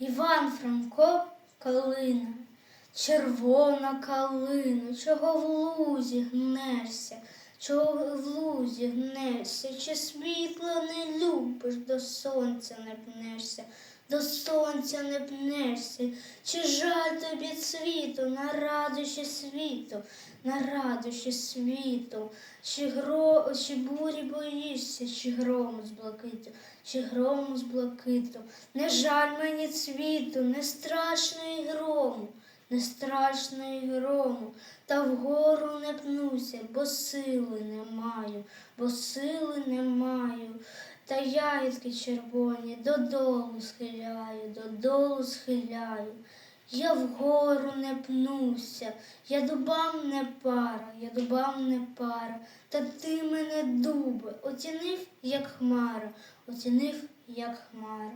Іван Франко калина, червона калина, чого в лузі гнешся, чого в лузі гнешся, чи світло не любиш, до сонця не пнешся, до сонця не пнешся, чи жаль тобі світу, на радощі світу, на радощі світу, чи, гро, чи бурі боїшся, чи грому з блакиту, чи грому з блакиту. Не жаль мені цвіту, не страшно і грому, не страшно і грому, та вгору не пнуся, бо сили не маю, бо сили не маю. Та ягідки червоні додолу схиляю, додолу схиляю. Я вгору не пнуся, я дубам не пара, я дубам не пара, та ти мене дубе, оцінив, як хмара, оцінив, як хмара.